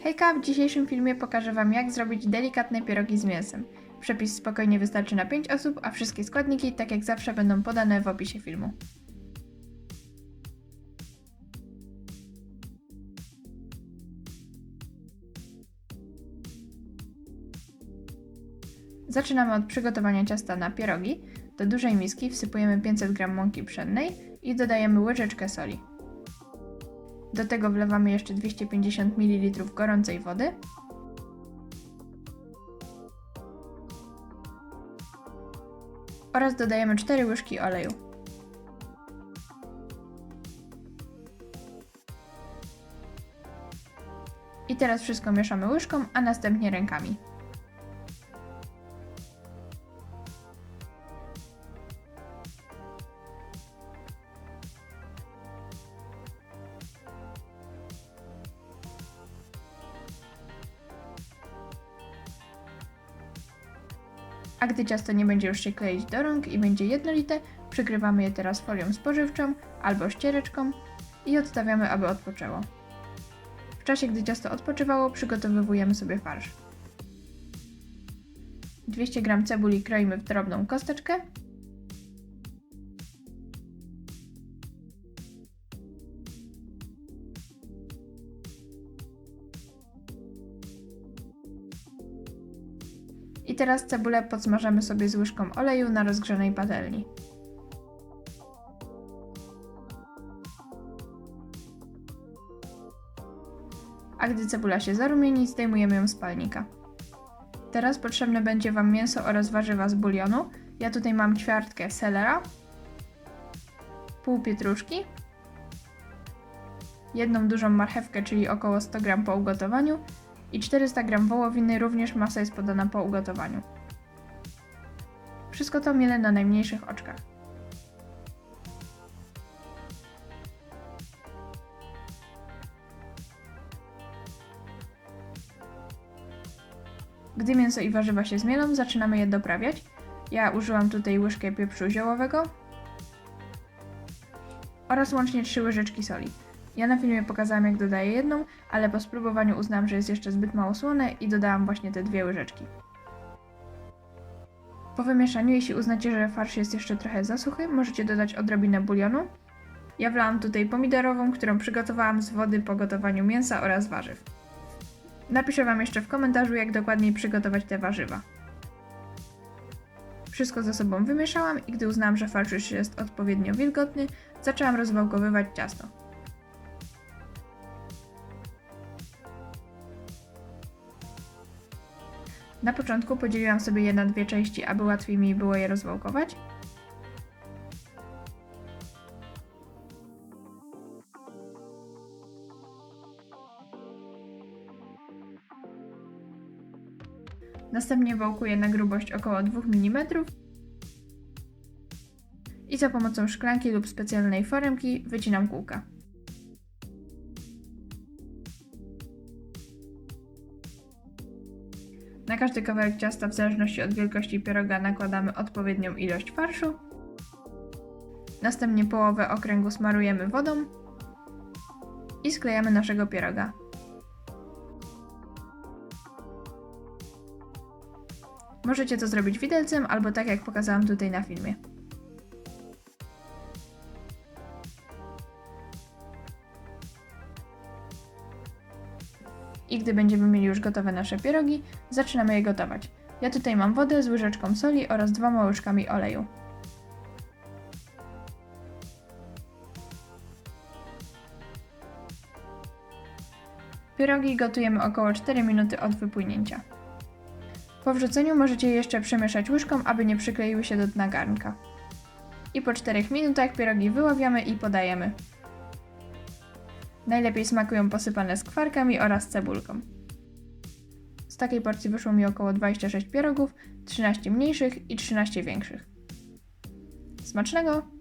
Hejka, w dzisiejszym filmie pokażę Wam jak zrobić delikatne pierogi z mięsem. Przepis spokojnie wystarczy na 5 osób, a wszystkie składniki, tak jak zawsze, będą podane w opisie filmu. Zaczynamy od przygotowania ciasta na pierogi. Do dużej miski wsypujemy 500 g mąki pszennej i dodajemy łyżeczkę soli. Do tego wlewamy jeszcze 250 ml gorącej wody. Oraz dodajemy 4 łyżki oleju. I teraz wszystko mieszamy łyżką, a następnie rękami. A gdy ciasto nie będzie już się kleić do rąk i będzie jednolite, przykrywamy je teraz folią spożywczą albo ściereczką i odstawiamy, aby odpoczęło. W czasie, gdy ciasto odpoczywało, przygotowujemy sobie farsz. 200 g cebuli kroimy w drobną kosteczkę. I teraz cebulę podsmażamy sobie z łyżką oleju na rozgrzanej patelni. A gdy cebula się zarumieni, zdejmujemy ją z palnika. Teraz potrzebne będzie Wam mięso oraz warzywa z bulionu. Ja tutaj mam ćwiartkę selera, pół pietruszki, jedną dużą marchewkę, czyli około 100 g po ugotowaniu i 400 g wołowiny, również masa jest podana po ugotowaniu. Wszystko to mielę na najmniejszych oczkach. Gdy mięso i warzywa się zmielą, zaczynamy je doprawiać. Ja użyłam tutaj łyżkę pieprzu ziołowego oraz łącznie 3 łyżeczki soli. Ja na filmie pokazałam jak dodaję jedną, ale po spróbowaniu uznałam, że jest jeszcze zbyt mało słone i dodałam właśnie te dwie łyżeczki. Po wymieszaniu, jeśli uznacie, że farsz jest jeszcze trochę za suchy, możecie dodać odrobinę bulionu. Ja wlałam tutaj pomidorową, którą przygotowałam z wody po gotowaniu mięsa oraz warzyw. Napiszę Wam jeszcze w komentarzu, jak dokładniej przygotować te warzywa. Wszystko ze sobą wymieszałam i gdy uznałam, że farsz już jest odpowiednio wilgotny, zaczęłam rozwałkowywać ciasto. Na początku podzieliłam sobie je na dwie części, aby łatwiej mi było je rozwałkować. Następnie wałkuję na grubość około 2 mm i za pomocą szklanki lub specjalnej foremki wycinam kółka. Na każdy kawałek ciasta w zależności od wielkości pieroga nakładamy odpowiednią ilość farszu. Następnie połowę okręgu smarujemy wodą i sklejamy naszego pieroga. Możecie to zrobić widelcem albo tak jak pokazałam tutaj na filmie. I gdy będziemy mieli już gotowe nasze pierogi, zaczynamy je gotować. Ja tutaj mam wodę z łyżeczką soli oraz dwoma łyżkami oleju. Pierogi gotujemy około 4 minuty od wypłynięcia. Po wrzuceniu możecie je jeszcze przemieszać łyżką, aby nie przykleiły się do dna garnka. I po 4 minutach pierogi wyławiamy i podajemy. Najlepiej smakują posypane skwarkami oraz cebulką. Z takiej porcji wyszło mi około 26 pierogów, 13 mniejszych i 13 większych. Smacznego!